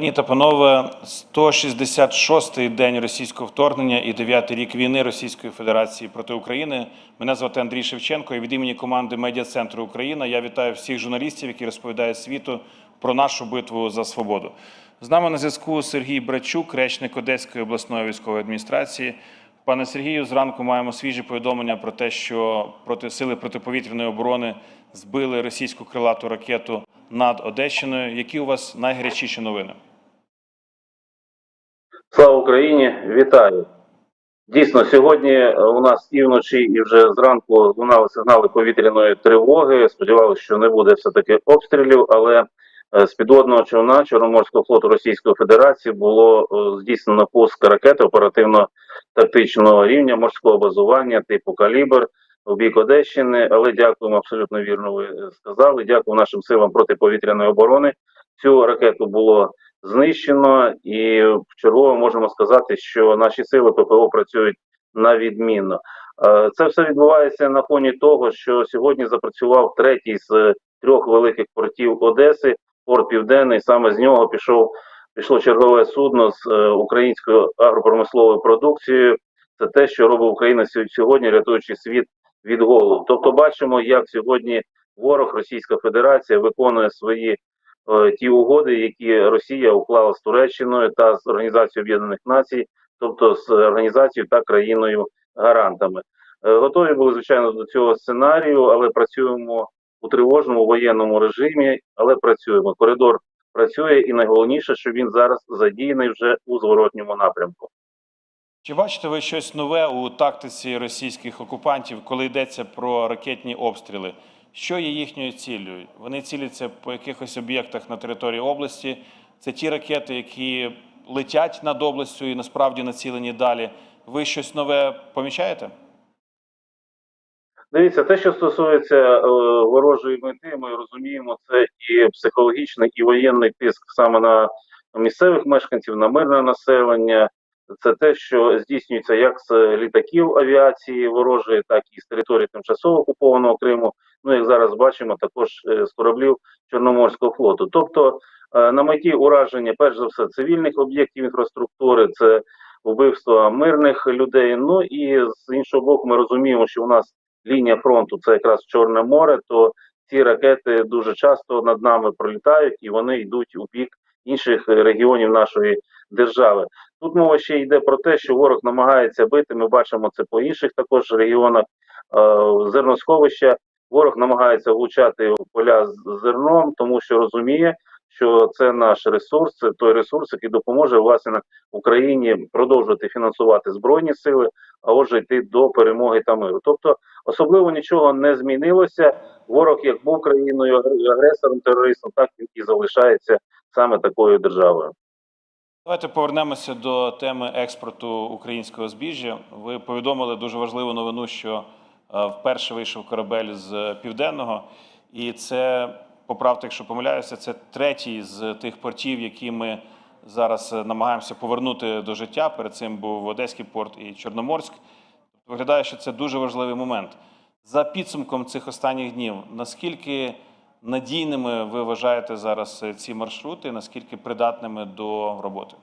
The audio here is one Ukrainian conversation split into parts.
Пані та панове, 166-й день російського вторгнення і 9-й рік війни Російської Федерації проти України. Мене звати Андрій Шевченко. І від імені команди Медіа Центру Україна я вітаю всіх журналістів, які розповідають світу про нашу битву за свободу. З нами на зв'язку Сергій Брачук, речник Одеської обласної військової адміністрації. Пане Сергію, зранку маємо свіжі повідомлення про те, що проти сили протиповітряної оборони збили російську крилату ракету над Одещиною. Які у вас найгарячіші новини? Україні! Вітаю! Дійсно, сьогодні у нас і вночі, і вже зранку лунали сигнали повітряної тривоги. Сподівалися, що не буде все-таки обстрілів, але е, з підводного човна Чорноморського флоту Російської Федерації було е, здійснено пуск ракети оперативно-тактичного рівня морського базування типу калібр в бік Одещини. Але дякуємо, абсолютно вірно ви е, сказали. Дякую нашим силам протиповітряної оборони. Цю ракету було знищено, і в чергове можемо сказати, що наші сили ППО працюють на відмінно. Е, Це все відбувається на фоні того, що сьогодні запрацював третій з трьох великих портів Одеси, порт Південний. Саме з нього пішов пішло чергове судно з е, українською агропромисловою продукцією. Це те, що робить Україна сьогодні, рятуючи світ від голоду. Тобто, бачимо, як сьогодні ворог Російська Федерація виконує свої ті угоди, які Росія уклала з Туреччиною та з Організацією Об'єднаних Націй, тобто з організацією та країною гарантами. Е, Готові були звичайно до цього сценарію, але працюємо у тривожному воєнному режимі, але працюємо. Коридор працює, і найголовніше, що він зараз задіяний вже у зворотньому напрямку. Чи бачите ви щось нове у тактиці російських окупантів, коли йдеться про ракетні обстріли? Що є їхньою ціллю? Вони ціляться по якихось об'єктах на території області. Це ті ракети, які летять над областю і насправді націлені далі. Ви щось нове помічаєте? Дивіться, те, що стосується е, ворожої мети, ми розуміємо, це і психологічний, і воєнний тиск саме на місцевих мешканців, на мирне населення. Це те, що здійснюється як з літаків авіації ворожої, так і з території тимчасово окупованого Криму. Ну, як зараз бачимо, також е, з кораблів Чорноморського флоту. Тобто е, на меті ураження, перш за все, цивільних об'єктів інфраструктури, це вбивство мирних людей. Ну і з іншого боку, ми розуміємо, що у нас лінія фронту це якраз Чорне море, то ці ракети дуже часто над нами пролітають і вони йдуть у бік інших е, регіонів нашої держави. Тут мова ще йде про те, що ворог намагається бити. Ми бачимо це по інших також регіонах зерносховища. Ворог намагається влучати поля з зерном, тому що розуміє, що це наш ресурс, це той ресурс, який допоможе власне Україні продовжувати фінансувати збройні сили, а отже, йти до перемоги та миру. Тобто особливо нічого не змінилося. Ворог як був країною агресором, терористом, так він і залишається саме такою державою. Давайте повернемося до теми експорту українського збіжжя. Ви повідомили дуже важливу новину, що вперше вийшов корабель з південного, і це поправте, якщо помиляюся, це третій з тих портів, які ми зараз е, намагаємося повернути до життя. Перед цим був Одеський порт і Чорноморськ. Виглядає, що це дуже важливий момент. За підсумком цих останніх днів, наскільки надійними ви вважаєте зараз е, ці маршрути, наскільки придатними до роботи?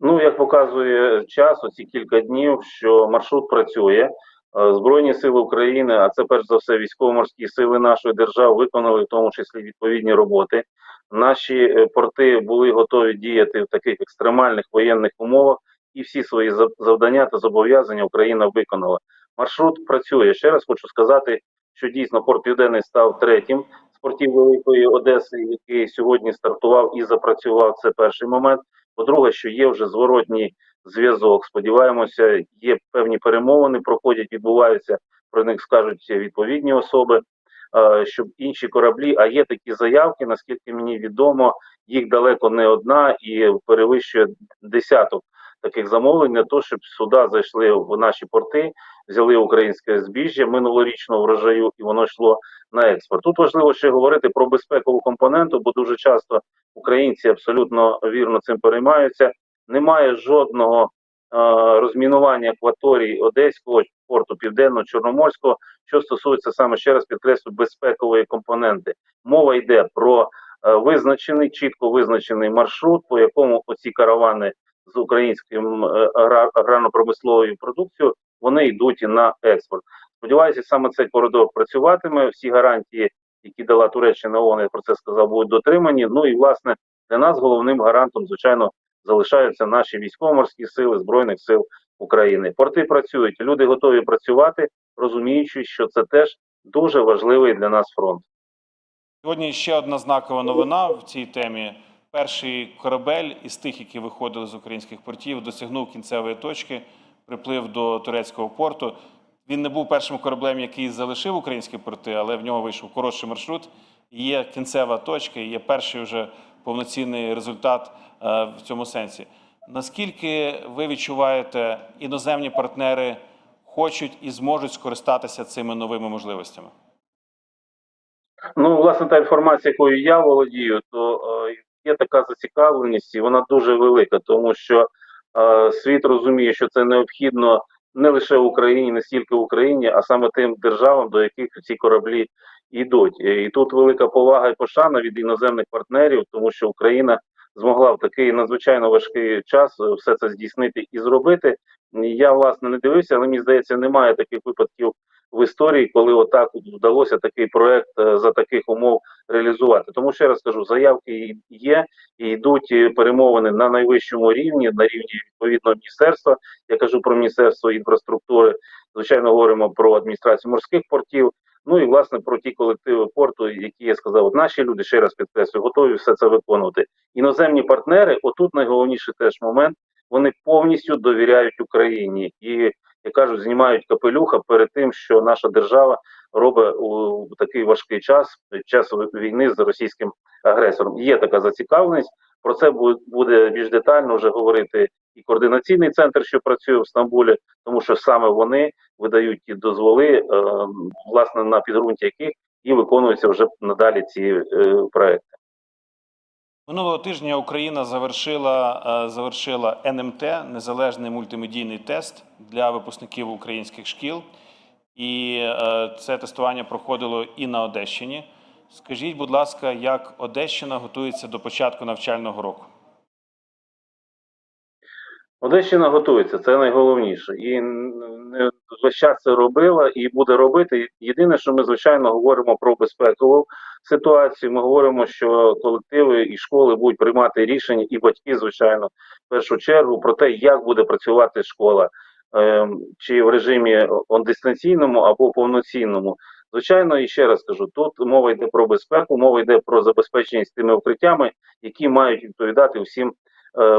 Ну, як показує час, оці кілька днів, що маршрут працює. Е, Збройні сили України, а це перш за все військово-морські сили нашої держави, виконали в тому числі відповідні роботи. Наші е, порти були готові діяти в таких екстремальних воєнних умовах, і всі свої завдання та зобов'язання Україна виконала. Маршрут працює. Ще раз хочу сказати, що дійсно порт Південний став третім з портів Великої Одеси, який сьогодні стартував і запрацював. Це перший момент. По-друге, що є вже зворотній зв'язок. Сподіваємося, є певні перемовини, проходять, відбуваються. Про них скажуть відповідні особи, е, щоб інші кораблі. А є такі заявки, наскільки мені відомо, їх далеко не одна і перевищує десяток таких замовлень на те, щоб суда зайшли в наші порти, взяли українське збіжжя минулорічного врожаю, і воно йшло на експорт. Тут важливо ще говорити про безпекову компоненту, бо дуже часто українці абсолютно вірно цим переймаються. Немає жодного е, розмінування акваторії Одеського порту Південного Чорноморського, що стосується саме ще раз підкреслю безпекової компоненти. Мова йде про е, визначений, чітко визначений маршрут, по якому оці каравани з українським е, аграрно-промисловою продукцією вони йдуть на експорт. Сподіваюся, саме цей коридор працюватиме. Всі гарантії, які дала Туреччина ООН, я про це сказав, будуть дотримані. Ну і власне для нас головним гарантом, звичайно, залишаються наші військово-морські сили збройних сил України. Порти працюють, люди готові працювати, розуміючи, що це теж дуже важливий для нас фронт. Сьогодні ще одна знакова новина в цій темі. Перший корабель із тих, які виходили з українських портів, досягнув кінцевої точки, приплив до турецького порту. Він не був першим кораблем, який залишив українські порти, але в нього вийшов коротший маршрут. Є кінцева точка, є перший вже повноцінний результат е, в цьому сенсі. Наскільки ви відчуваєте, іноземні партнери хочуть і зможуть скористатися цими новими можливостями? Ну, власне, та інформація, якою я володію, то е, є така зацікавленість, і вона дуже велика, тому що е, світ розуміє, що це необхідно не лише Україні, не стільки Україні, а саме тим державам, до яких ці кораблі йдуть. І тут велика повага і пошана від іноземних партнерів, тому що Україна змогла в такий надзвичайно важкий час е, все це здійснити і зробити. Я власне не дивився, але мені здається, немає таких випадків в історії, коли отак вдалося такий проект е, за таких умов реалізувати. Тому ще раз кажу, заявки є і йдуть е, перемовини на найвищому рівні, на рівні відповідного міністерства. Я кажу про міністерство інфраструктури. Звичайно, говоримо про адміністрацію морських портів. Ну і власне про ті колективи порту, які я сказав, от наші люди ще раз підкреслю, готові все це виконувати. Іноземні партнери, отут найголовніший теж момент. Вони повністю довіряють Україні і як кажуть, знімають капелюха перед тим, що наша держава робить у такий важкий час, під час війни з російським агресором. Є така зацікавленість. Про це буде більш детально вже говорити і координаційний центр, що працює в Стамбулі, тому що саме вони видають ті дозволи, е, власне на підґрунті яких і виконуються вже надалі ці е, проекти. Минулого тижня Україна завершила, е, завершила НМТ незалежний мультимедійний тест для випускників українських шкіл. І е, це тестування проходило і на Одещині. Скажіть, будь ласка, як Одещина готується до початку навчального року? Одещина готується, це найголовніше. І весь час це робила і буде робити. Єдине, що ми звичайно говоримо про безпекову ситуацію. Ми говоримо, що колективи і школи будуть приймати рішення, і батьки, звичайно, в першу чергу про те, як буде працювати школа, ем, чи в режимі дистанційному або повноцінному. Звичайно, і ще раз кажу: тут мова йде про безпеку, мова йде про забезпечення тими укриттями, які мають відповідати всім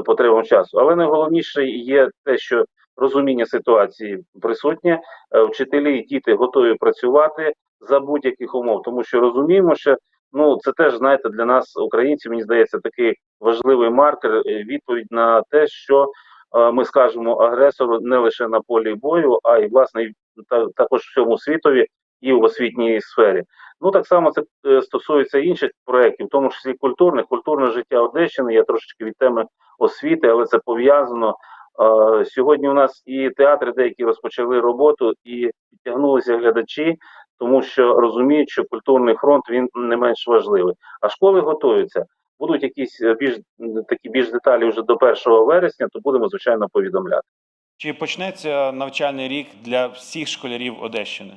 потребам часу. Але найголовніше є те, що розуміння ситуації присутнє. Е, Вчителі і діти готові працювати за будь-яких умов, тому що розуміємо, що ну це теж знаєте для нас, українців, мені здається, такий важливий маркер, е, відповідь на те, що е, ми скажемо агресору не лише на полі бою, а й власне та, також всьому світові і в освітній сфері. Ну так само це е, стосується інших проєктів, в тому числі культурних, культурне життя Одещини. Я трошечки від теми освіти, але це пов'язано. Сьогодні у нас і театри деякі розпочали роботу, і підтягнулися глядачі, тому що розуміють, що культурний фронт він не менш важливий. А школи готуються. Будуть якісь е, більш такі більш деталі вже до 1 вересня, то будемо звичайно повідомляти. Чи почнеться навчальний рік для всіх школярів Одещини?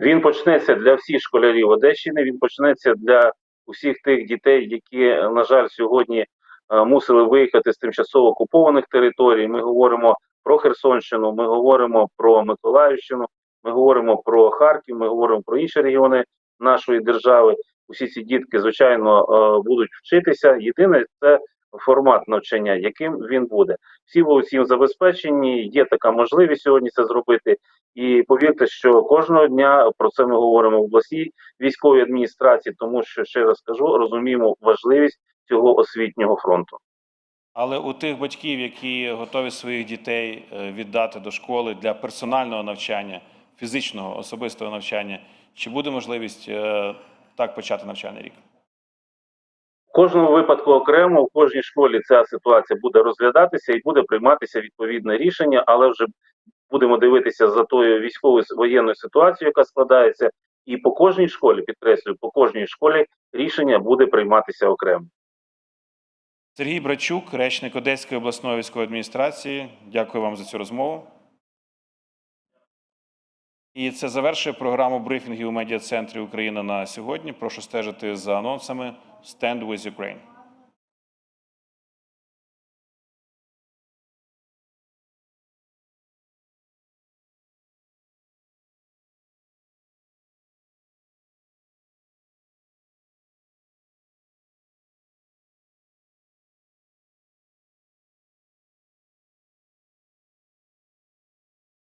Він почнеться для всіх школярів Одещини. Він почнеться для усіх тих дітей, які, на жаль, сьогодні е, мусили виїхати з тимчасово окупованих територій. Ми говоримо про Херсонщину, ми говоримо про Миколаївщину, ми говоримо про Харків, ми говоримо про інші регіони нашої держави. Усі ці дітки, звичайно, е, будуть вчитися. Єдине це формат навчання, яким він буде. Всі ви усім забезпечені. Є така можливість сьогодні це зробити. І повірте, що кожного дня про це ми говоримо в обласній військовій адміністрації, тому що ще раз кажу, розуміємо важливість цього освітнього фронту. Але у тих батьків, які готові своїх дітей е, віддати до школи для персонального навчання, фізичного, особистого навчання, чи буде можливість е, так почати навчальний рік? В кожному випадку окремо в кожній школі ця ситуація буде розглядатися і буде прийматися відповідне рішення, але вже будемо дивитися за тою військовою воєнною ситуацією, яка складається, І по кожній школі, підкреслюю, по кожній школі рішення буде прийматися окремо. Сергій Брачук, речник Одеської обласної військової адміністрації. Дякую вам за цю розмову. І це завершує програму брифінгів у медіа-центрі Україна на сьогодні. Прошу стежити за анонсами Stand with Ukraine.